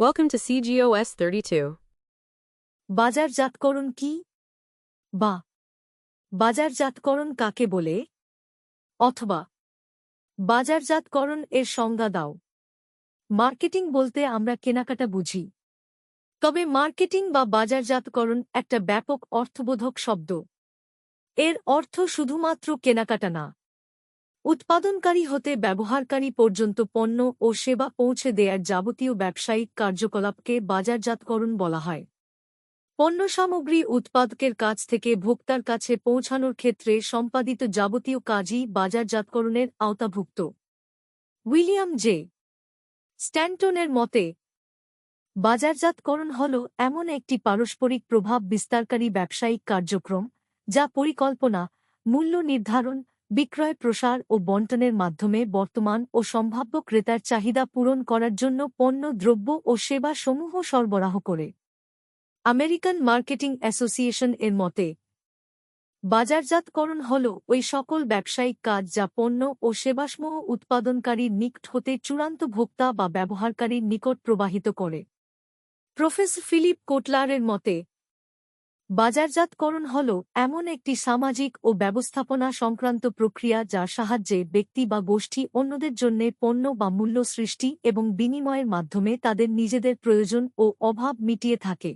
Welcome to CGOS 32. বাজারজাতকরণ কি? বা, বাজারজাতকরণ কাকে বলে? অথবা, বাজারজাতকরণ এর সংজ্ঞা দাও। মার্কেটিং বলতে আমরা কেনাকাটা বুঝি। তবে মার্কেটিং বা বাজারজাতকরণ একটা ব্যাপক অর্থবোধক শব্দ। এর অর্থ শুধুমাত্র কেনাকাটা না। উৎপাদনকারী হতে ব্যবহারকারী পর্যন্ত পণ্য ও সেবা পৌঁছে দেয়ার যাবতীয় ব্যবসায়িক কার্যকলাপকে বাজারজাতকরণ বলা হয়। পণ্য সামগ্রী উৎপাদকের কাছ থেকে ভোক্তার কাছে পৌঁছানোর ক্ষেত্রে সম্পাদিত যাবতীয় কাজই বাজারজাতকরণের আওতাভুক্ত। William J. স্ট্যান্টনের মতে, বাজারজাতকরণ হল এমন একটি পারস্পরিক প্রভাব বিস্তারকারী ব্যবসায়িক কার্যক্রম যা পরিকল্পনা, মূল্য নির্ধারণ বিক্রয় প্রসার ও বন্টনের মাধ্যমে বর্তমান ও সম্ভাব্য ক্রেতার চাহিদা পূরণ করার জন্য পণ্য, দ্রব্য ও সেবা সমূহ সরবরাহ করে। আমেরিকান মার্কেটিং অ্যাসোসিয়েশন এর মতে, বাজারজাতকরণ হল ওই সকল ব্যবসায়িক কাজ যা পণ্য ও সেবাসমূহ উৎপাদনকারীর নিকট হতে চূড়ান্ত ভোক্তা বা ব্যবহারকারীর নিকট প্রবাহিত করে। প্রফেসর ফিলিপ কোটলারের মতে বাজারজাতকরণ হল এমন একটি সামাজিক ও ব্যবস্থাপনা সংক্রান্ত প্রক্রিয়া যার সাহায্যে ব্যক্তি বা গোষ্ঠী অন্যদের জন্য পণ্য বা মূল্য সৃষ্টি এবং বিনিময়ের মাধ্যমে তাদের নিজেদের প্রয়োজন ও অভাব মিটিয়ে থাকে।